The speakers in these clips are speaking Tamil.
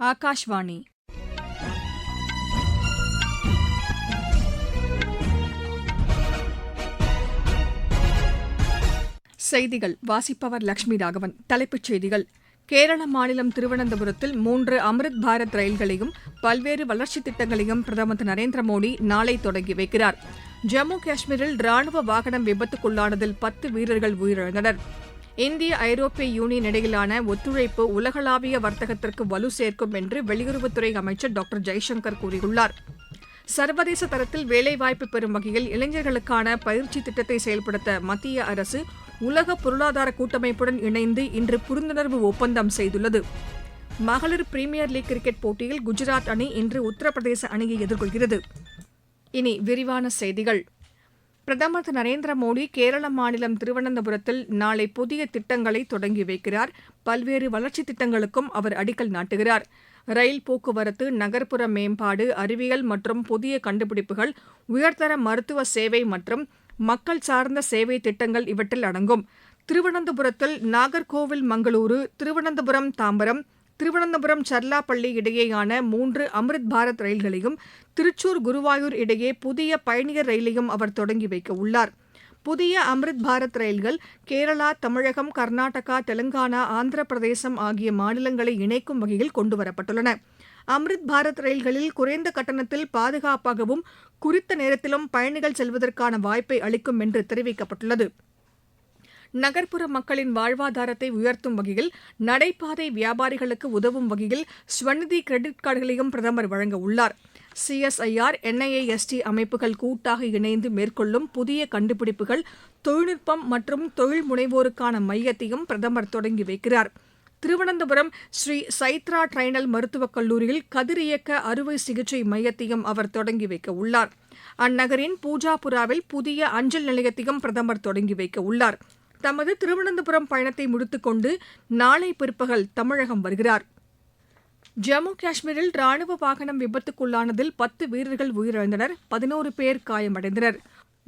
ஆகாஷ்வாணி செய்திகள். வாசிப்பவர் லட்சுமி ராகவன். தலைப்புச் செய்திகள். கேரள மாநிலம் திருவனந்தபுரத்தில் மூன்று அம்ரித் பாரத் ரயில்களையும் பல்வேறு வளர்ச்சித் திட்டங்களையும் பிரதமர் திரு நரேந்திர மோடி நாளை தொடங்கி வைக்கிறார். ஜம்மு காஷ்மீரில் ராணுவ வாகனம் விபத்துக்குள்ளானதில் பத்து வீரர்கள் உயிரிழந்தனர். இந்திய ஐரோப்பிய யூனியன் இடையிலான ஒத்துழைப்பு உலகளாவிய வர்த்தகத்திற்கு வலு சேர்க்கும் என்று வெளியுறவுத்துறை அமைச்சர் டாக்டர் ஜெய்சங்கர் கூறியுள்ளார். சர்வதேச தரத்தில் வேலைவாய்ப்பு பெறும் வகையில் இளைஞர்களுக்கான பயிற்சி திட்டத்தை செயல்படுத்த மத்திய அரசு உலக பொருளாதார கூட்டமைப்புடன் இணைந்து இன்று புரிந்துணர்வு ஒப்பந்தம் செய்துள்ளது. மகளிர் பிரீமியர் லீக் கிரிக்கெட் போட்டியில் குஜராத் அணி இன்று உத்தரப்பிரதேச அணியை எதிர்கொள்கிறது. இனி விரிவான செய்திகள். பிரதமர் திரு நரேந்திர மோடி கேரள மாநிலம் திருவனந்தபுரத்தில் நாளை புதிய திட்டங்களை தொடங்கி வைக்கிறார். பல்வேறு வளர்ச்சித் திட்டங்களுக்கும் அவர் அடிக்கல் நாட்டுகிறார். ரயில் போக்குவரத்து நகர்ப்புற மேம்பாடு அறிவியல் மற்றும் புதிய கண்டுபிடிப்புகள் உயர்தர மருத்துவ சேவை மற்றும் மக்கள் சார்ந்த சேவை திட்டங்கள் இவற்றில் அடங்கும். திருவனந்தபுரத்தில் நாகர்கோவில் மங்களூரு திருவனந்தபுரம் தாம்பரம் திருவனந்தபுரம் சர்லாப்பள்ளி இடையேயான மூன்று அம்ரித் பாரத் ரயில்களையும் திருச்சூர் குருவாயூர் இடையே புதிய பயணியர் ரயிலையும் அவர் தொடங்கி வைக்க உள்ளார். புதிய அம்ரித் பாரத் ரயில்கள் கேரளா தமிழகம் கர்நாடகா தெலங்கானா ஆந்திர பிரதேசம் ஆகிய மாநிலங்களை இணைக்கும் வகையில் கொண்டுவரப்பட்டுள்ளன. அம்ரித் பாரத் ரயில்களில் குறைந்த கட்டணத்தில் பாதுகாப்பாகவும் குறித்த நேரத்திலும் பயணிகள் செல்வதற்கான வாய்ப்பை அளிக்கும் என்று தெரிவிக்கப்பட்டுள்ளது. நகர்ப்புற மக்களின் வாழ்வாதாரத்தை உயர்த்தும் வகையில் நடைபாதை வியாபாரிகளுக்கு உதவும் வகையில் ஸ்வநிதி கிரெடிட் கார்டுகளையும் பிரதமர் வழங்க உள்ளார். சிஎஸ்ஐஆர் என்ஐஏஎஸ்டி அமைப்புகள் கூட்டாக இணைந்து மேற்கொள்ளும் புதிய கண்டுபிடிப்புகள் தொழில்நுட்பம் மற்றும் தொழில் முனைவோருக்கான மையத்தையும் பிரதமர் தொடங்கி வைக்கிறார். திருவனந்தபுரம் ஸ்ரீ சைத்ரா ட்ரைனல் மருத்துவக் கல்லூரியில் கதிரியக்க அறுவை சிகிச்சை மையத்தையும் அவர் தொடங்கி வைக்க உள்ளார். அந்நகரின் பூஜாபுராவில் புதிய அஞ்சல் நிலையத்தையும் பிரதமர் தொடங்கி வைக்க உள்ளார். தமது திருவனந்தபுரம் பயணத்தை முடித்துக்கொண்டு நாளை பிற்பகல் தமிழகம் வருகிறார். ஜம்மு காஷ்மீரில் ராணுவ வாகனம் விபத்துக்குள்ளானதில் பத்து வீரர்கள் உயிரிழந்தனர் பதினோரு பேர் காயமடைந்தனர்.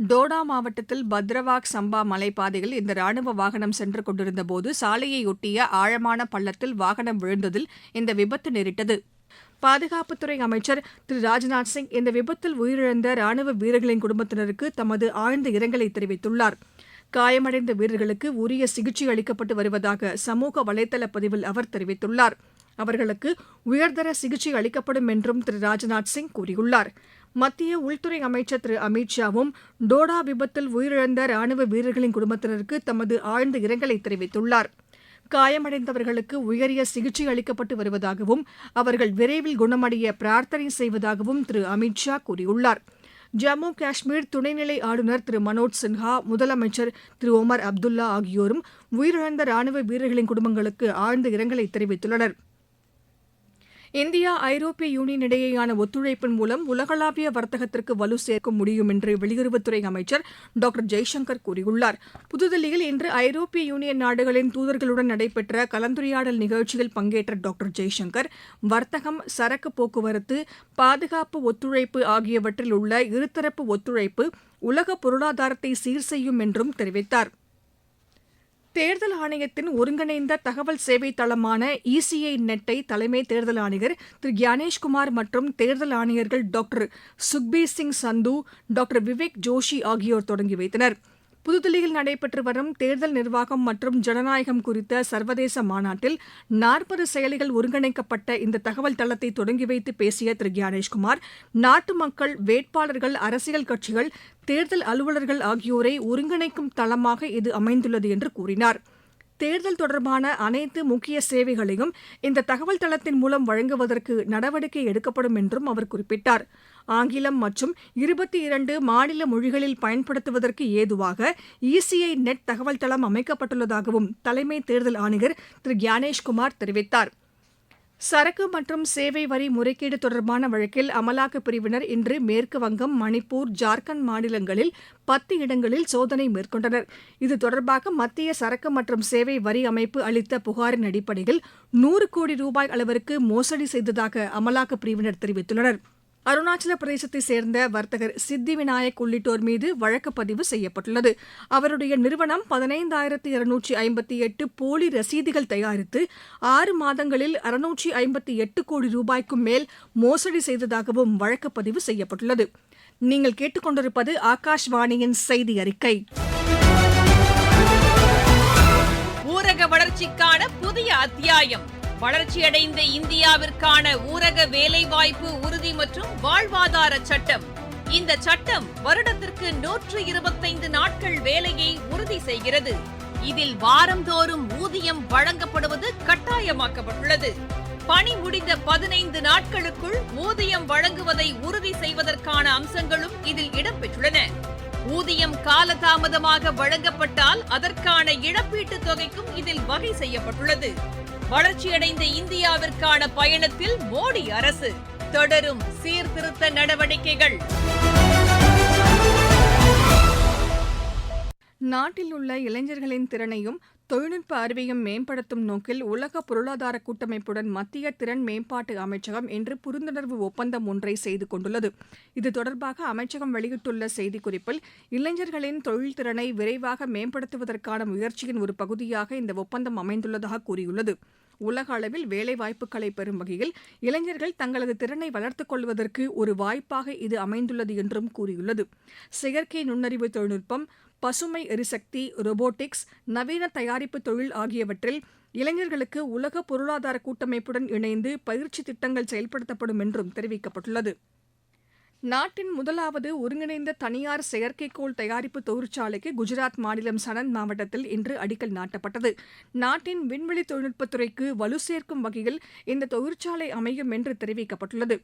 டோடா மாவட்டத்தில் பத்ரவாக் சம்பா மலைப்பாதையில் இந்த ராணுவ வாகனம் சென்று கொண்டிருந்தபோது சாலையையொட்டிய ஆழமான பள்ளத்தில் வாகனம் விழுந்ததில் இந்த விபத்து நேரிட்டது. பாதுகாப்புத்துறை அமைச்சர் திரு. ராஜ்நாத் சிங் இந்த விபத்தில் உயிரிழந்த ராணுவ வீரர்களின் குடும்பத்தினருக்கு தமது ஆழ்ந்த இரங்கலை தெரிவித்துள்ளார். காயமடைந்த வீரர்களுக்கு உரிய சிகிச்சை அளிக்கப்பட்டு வருவதாக சமூக வலைதள பதிவில் அவர் தெரிவித்துள்ளார். அவர்களுக்கு உயர்தர சிகிச்சை அளிக்கப்படும் என்றும் திரு ராஜ்நாத் சிங் கூறியுள்ளார். மத்திய உள்துறை அமைச்சர் திரு அமித் ஷாவும் டோடா விபத்தில் உயிரிழந்த ராணுவ வீரர்களின் குடும்பத்தினருக்கு தமது ஆழ்ந்த இரங்கலை தெரிவித்துள்ளார். காயமடைந்தவர்களுக்கு உயரிய சிகிச்சை அளிக்கப்பட்டு வருவதாகவும் அவர்கள் விரைவில் குணமடைய பிரார்த்தனை செய்வதாகவும் திரு அமித் ஷா கூறியுள்ளார். ஜம்மு காஷ்மீர் துணைநிலை ஆளுநர் திரு மனோஜ் சின்ஹா முதலமைச்சர் திரு ஒமர் அப்துல்லா ஆகியோரும் உயிரிழந்த ராணுவ வீரர்களின் குடும்பங்களுக்கு ஆழ்ந்த இரங்கலை தெரிவித்துள்ளனர். இந்தியா ஐரோப்பிய யூனியன் இடையேயான ஒத்துழைப்பின் மூலம் உலகளாவிய வர்த்தகத்திற்கு வலு சேர்க்க முடியும் என்று வெளியுறவுத்துறை அமைச்சர் டாக்டர் ஜெய்சங்கர் கூறியுள்ளார். புதுதில்லியில் இன்று ஐரோப்பிய யூனியன் நாடுகளின் தூதர்களுடன் நடைபெற்ற கலந்துரையாடல் நிகழ்ச்சியில் பங்கேற்ற டாக்டர் ஜெய்சங்கர் வர்த்தகம் சரக்கு போக்குவரத்து பாதுகாப்பு ஒத்துழைப்பு ஆகியவற்றில் உள்ள இருதரப்பு ஒத்துழைப்பு உலக பொருளாதாரத்தை சீர் செய்யும் என்றும் தெரிவித்தார். தேர்தல் ஆணையத்தின் ஒருங்கிணைந்த தகவல் சேவை தளமான இசிஐ நெட்டை தலைமை தேர்தல் ஆணையர் திரு கியானேஷ்குமார் மற்றும் தேர்தல் ஆணையர்கள் டாக்டர் சுக்பீர் சிங் சந்து டாக்டர் விவேக் ஜோஷி ஆகியோர் தொடங்கி வைத்தனர். புதுதில்லியில் நடைபெற்று வரும் தேர்தல் நிர்வாகம் மற்றும் ஜனநாயகம் குறித்த சர்வதேச மாநாட்டில் நாற்பது செயலிகள் ஒருங்கிணைக்கப்பட்ட இந்த தகவல் தளத்தை தொடங்கி வைத்து பேசிய திரு கியானேஷ்குமார் நாட்டு மக்கள் வேட்பாளர்கள் அரசியல் கட்சிகள் தேர்தல் அலுவலர்கள் ஆகியோரை ஒருங்கிணைக்கும் தளமாக இது அமைந்துள்ளது என்று கூறினார். தேர்தல் தொடர்பான அனைத்து முக்கிய சேவைகளையும் இந்த தகவல் தளத்தின் மூலம் வழங்குவதற்கு நடவடிக்கை எடுக்கப்படும் என்றும் அவர் குறிப்பிட்டார். ஆங்கிலம் மற்றும் இருபத்தி இரண்டு மாநில மொழிகளில் பயன்படுத்துவதற்கு ஏதுவாக இசிஐ நெட் தகவல் தளம் அமைக்கப்பட்டுள்ளதாகவும் தலைமை தேர்தல் ஆணையர் திரு கியானேஷ்குமார் தெரிவித்தார். சரக்கு மற்றும் சேவை வரி முறைகேடு தொடர்பான வழக்கில் அமலாக்கப் பிரிவினர் இன்று மேற்குவங்கம் மணிப்பூர் ஜார்க்கண்ட் மாநிலங்களில் பத்து இடங்களில் சோதனை மேற்கொண்டனர். இது தொடர்பாக மத்திய சரக்கு மற்றும் சேவை வரி அமைப்பு அளித்த புகாரின் அடிப்படையில் நூறு கோடி ரூபாய் அளவிற்கு மோசடி செய்ததாக அமலாக்கப் பிரிவினர் தெரிவித்துள்ளனர். அருணாச்சல பிரதேசத்தை சேர்ந்த வர்த்தகர் சித்தி விநாயக் உள்ளிட்டோர் மீது வழக்கு பதிவு செய்யப்பட்டுள்ளது. அவருடைய நிறுவனம் பதினைந்தாயிரத்து இருநூற்றி ஐம்பத்தி எட்டு போலி ரசீதுகள் தயாரித்து ஆறு மாதங்களில் அறுநூற்றி ஐம்பத்தி எட்டு கோடி ரூபாய்க்கும் மேல் மோசடி செய்ததாகவும் வழக்கு பதிவு செய்யப்பட்டுள்ளது. நீங்கள் கேட்டுக்கொண்டிருப்பது ஆகாஷ்வாணியின் செய்தி அறிக்கை. ஊரக வளர்ச்சிக்கான புதிய அத்தியாயம். வளர்ச்சியடைந்த இந்தியாவிற்கான ஊரக வேலைவாய்ப்பு உறுதி மற்றும் வாழ்வாதார சட்டம். இந்த சட்டம் வருடத்திற்கு நூற்று இருபத்தைந்து நாட்கள் வேலையை உறுதி செய்கிறது. இதில் வாரந்தோறும் ஊதியம் வழங்கப்படுவது கட்டாயமாக்கப்பட்டுள்ளது. பணி முடிந்த பதினைந்து நாட்களுக்குள் ஊதியம் வழங்குவதை உறுதி செய்வதற்கான அம்சங்களும் இதில் இடம்பெற்றுள்ளன. ஊதியம் காலதாமதமாக வழங்கப்பட்டால் அதற்கான இழப்பீட்டுத் தொகைக்கும் இதில் வகை செய்யப்பட்டுள்ளது. வளர்ச்சியடைந்த இந்தியாவிற்கான பயணத்தில் மோடி அரசு தொடரும் சீர்திருத்த நடவடிக்கைகள். நாட்டில் உள்ள இளைஞர்களின் திறனையும் தொழில்நுட்ப அறிவையும் மேம்படுத்தும் நோக்கில் உலக பொருளாதார கூட்டமைப்புடன் மத்திய திறன் மேம்பாட்டு அமைச்சகம் இன்று புரிந்துணர்வு ஒப்பந்தம் ஒன்றை செய்து கொண்டுள்ளது. இது தொடர்பாக அமைச்சகம் வெளியிட்டுள்ள செய்திக்குறிப்பில் இளைஞர்களின் தொழில் திறனை விரைவாக மேம்படுத்துவதற்கான முயற்சியின் ஒரு பகுதியாக இந்த ஒப்பந்தம் அமைந்துள்ளதாக கூறியுள்ளது. உலக அளவில் வேலைவாய்ப்புகளை பெறும் வகையில் இளைஞர்கள் தங்களது திறனை வளர்த்துக் கொள்வதற்கு ஒரு வாய்ப்பாக இது அமைந்துள்ளது என்றும் கூறியுள்ளது. செயற்கை நுண்ணறிவு தொழில்நுட்பம் பசுமை எரிசக்தி ரோபோட்டிக்ஸ் நவீன தயாரிப்பு தொழில் ஆகியவற்றில் இளைஞர்களுக்கு உலக பொருளாதார கூட்டமைப்புடன் இணைந்து பயிற்சி திட்டங்கள் செயல்படுத்தப்படும் என்றும் தெரிவிக்கப்பட்டுள்ளது. நாட்டின் முதலாவது ஒருங்கிணைந்த தனியார் செயற்கைக்கோள் தயாரிப்பு தொழிற்சாலைக்கு குஜராத் மாநிலம் சனந்த் மாவட்டத்தில் இன்று அடிக்கல் நாட்டப்பட்டது. நாட்டின் விண்வெளி தொழில்நுட்பத்துறைக்கு வலு சேர்க்கும் வகையில் இந்த தொழிற்சாலை அமையும் என்று தெரிவிக்கப்பட்டுள்ளது.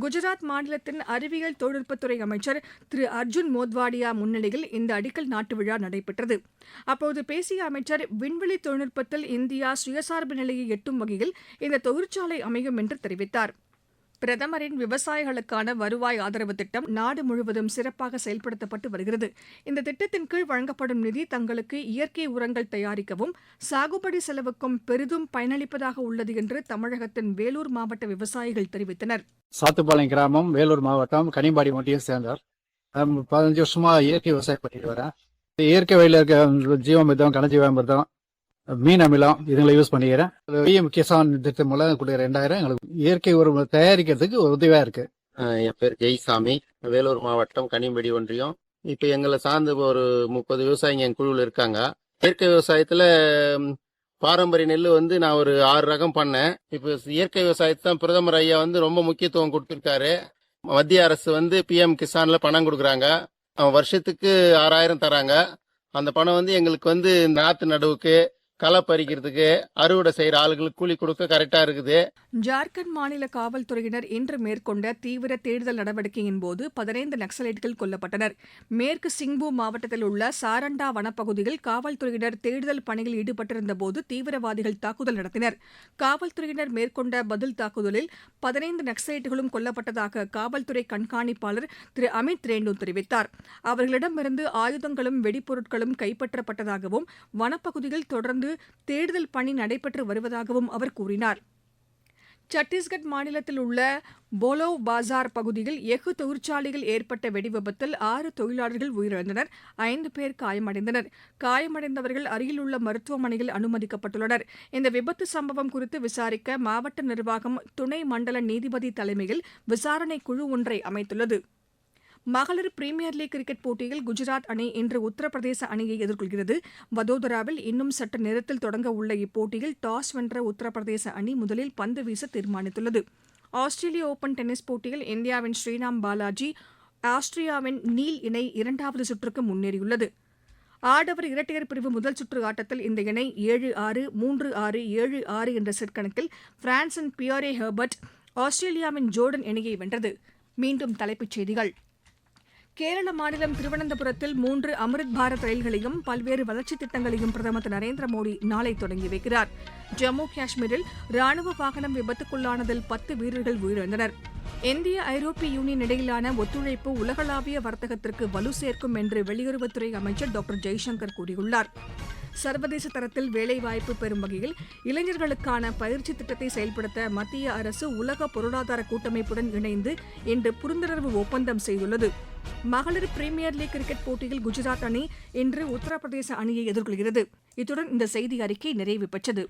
குஜராத் மாநிலத்தின் அறிவியல் தொழில்நுட்பத்துறை அமைச்சர் திரு அர்ஜுன் மோத்வாடியா முன்னிலையில் இந்த அடிக்கல் நாட்டு விழா நடைபெற்றது. அப்போது பேசிய அமைச்சர் விண்வெளி தொழில்நுட்பத்தில் இந்தியா சுயசார்பு நிலையை எட்டும் வகையில் இந்த தொழிற்சாலை அமையும் என்று தெரிவித்தார். பிரதமரின் விவசாயிகளுக்கான வருவாய் ஆதரவு திட்டம் நாடு முழுவதும் சிறப்பாக செயல்படுத்தப்பட்டு வருகிறது. இந்த திட்டத்தின் கீழ் வழங்கப்படும் நிதி தங்களுக்கு இயற்கை உரங்கள் தயாரிக்கவும் சாகுபடி செலவுக்கும் பெரிதும் பயனளிப்பதாக உள்ளது என்று தமிழகத்தின் வேலூர் மாவட்ட விவசாயிகள் தெரிவித்தனர். சாத்துப்பாளையம் கிராமம் வேலூர் மாவட்டம் கனிம்பாடி ஒன்றியம் சேர்ந்தார் பதினஞ்சு வருஷமா இயற்கை விவசாயம் பண்ணிட்டு வரேன். இயற்கை வழியில் இருக்க ஜீவாமிர்தம் கனஜீவாமிர்தம் மீன் அமிலம் இதுங்களை யூஸ் பண்ணிக்கிறேன். பிஎம் கிசான் திட்டம் மூலம் கூடிய ரெண்டாயிரம் எங்களுக்கு இயற்கை உரம் தயாரிக்கிறதுக்கு ஒரு உதவியா இருக்கு. என் பேர் ஜெய்சாமி. வேலூர் மாவட்டம் கனிம்படி ஒன்றியம். இப்போ எங்களை சார்ந்து ஒரு முப்பது விவசாயிங்க என் குழுவில் இருக்காங்க. இயற்கை விவசாயத்தில் பாரம்பரிய நெல் வந்து நான் ஒரு ஆறு ரகம் பண்ணேன். இப்போ இயற்கை விவசாயத்தை தான் பிரதமர் ஐயா வந்து ரொம்ப முக்கியத்துவம் கொடுத்துருக்காரு. மத்திய அரசு வந்து பிஎம் கிசானில் பணம் கொடுக்குறாங்க. அவன் வருஷத்துக்கு ஆறாயிரம் தராங்க. அந்த பணம் வந்து எங்களுக்கு வந்து நாற்று நடவுக்கு களை பறிக்கிறதுக்கு அறுவடை செய்யற ஆளுகளுக்கு கூலி கொடுக்க கரெக்டா இருக்குது. ஜார்க்கண்ட் மாநில காவல்துறையினர் இன்று மேற்கொண்ட தீவிர தேடுதல் நடவடிக்கையின் போது பதினைந்து நக்சலைட்கள் கொல்லப்பட்டனர். மேற்கு சிங்பூ மாவட்டத்தில் உள்ள சாரண்டா வனப்பகுதியில் காவல்துறையினர் தேடுதல் பணியில் ஈடுபட்டிருந்த போது தீவிரவாதிகள் தாக்குதல் நடத்தினர். காவல்துறையினர் மேற்கொண்ட பதில் தாக்குதலில் பதினைந்து நக்சலைட்டுகளும் கொல்லப்பட்டதாக காவல்துறை கண்காணிப்பாளர் திரு அமித் ரேண்டு தெரிவித்தார். அவர்களிடமிருந்து ஆயுதங்களும் வெடிப்பொருட்களும் கைப்பற்றப்பட்டதாகவும் வனப்பகுதியில் தொடர்ந்து தேடுதல் பணி நடைபெற்று வருவதாகவும் அவர் கூறினார். சத்தீஸ்கட் மாநிலத்தில் உள்ள போலோவ் பாசார் பகுதியில் எஃகு தொழிற்சாலையில் ஏற்பட்ட வெடிவிபத்தில் ஆறு தொழிலாளர்கள் உயிரிழந்தனர் ஐந்து பேர் காயமடைந்தனர். காயமடைந்தவர்கள் அருகிலுள்ள மருத்துவமனையில் அனுமதிக்கப்பட்டுள்ளனர். இந்த விபத்து சம்பவம் குறித்து விசாரிக்க மாவட்ட நிர்வாகம் துணை மண்டல நீதிபதி தலைமையில் விசாரணை குழு ஒன்றை அமைத்துள்ளது. மகளிர் பிரீமியர் லீக் கிரிக்கெட் போட்டியில் குஜராத் அணி இன்று உத்தரப்பிரதேச அணியை எதிர்கொள்கிறது. வதோதராவில் இன்னும் சற்று நேரத்தில் தொடங்க உள்ள இப்போட்டியில் டாஸ் வென்ற உத்தரப்பிரதேச அணி முதலில் பந்து வீச தீர்மானித்துள்ளது. ஆஸ்திரேலிய ஓபன் டென்னிஸ் போட்டியில் இந்தியாவின் ஸ்ரீராம் பாலாஜி ஆஸ்திரியாவின் நீல் இணை இரண்டாவது சுற்றுக்கு முன்னேறியுள்ளது. ஆடவர் இரட்டையர் பிரிவு முதல் சுற்று ஆட்டத்தில் இந்த இணை ஏழு ஆறு மூன்று ஆறு ஏழு ஆறு என்ற செட் கணக்கில் பிரான்சின் பியரே ஹெர்பர்ட் ஆஸ்திரேலியாவின் ஜோர்டன் இணையை வென்றது. மீண்டும் தலைப்புச் செய்திகள். கேரள மாநிலம் திருவனந்தபுரத்தில் மூன்று அமிர்த் பாரத் ரயில்களையும் பல்வேறு வளர்ச்சித் திட்டங்களையும் பிரதமர் திரு நரேந்திர மோடி நாளை தொடங்கி வைக்கிறார். ஜம்மு காஷ்மீரில் ராணுவ வாகனம் விபத்துக்குள்ளானதில் பத்து வீரர்கள் உயிரிழந்தனர். இந்திய ஐரோப்பிய யூனியன் இடையிலான ஒத்துழைப்பு உலகளாவிய வர்த்தகத்திற்கு வலு சேர்க்கும் என்று வெளியுறவுத்துறை அமைச்சர் டாக்டர் ஜெய்சங்கர் கூறியுள்ளார். சர்வதேச தரத்தில் வேலைவாய்ப்பு பெறும் வகையில் இளைஞர்களுக்கான பயிற்சி திட்டத்தை செயல்படுத்த மத்திய அரசு உலக பொருளாதார கூட்டமைப்புடன் இணைந்து இன்று புரிந்துணர்வு ஒப்பந்தம் செய்துள்ளது. மகளிர் பிரீமியர் லீக் கிரிக்கெட் போட்டியில் குஜராத் அணி இன்று உத்தரப்பிரதேச அணியை எதிர்கொள்கிறது. இத்துடன் இந்த செய்தி அறிக்கை நிறைவு பெற்றது.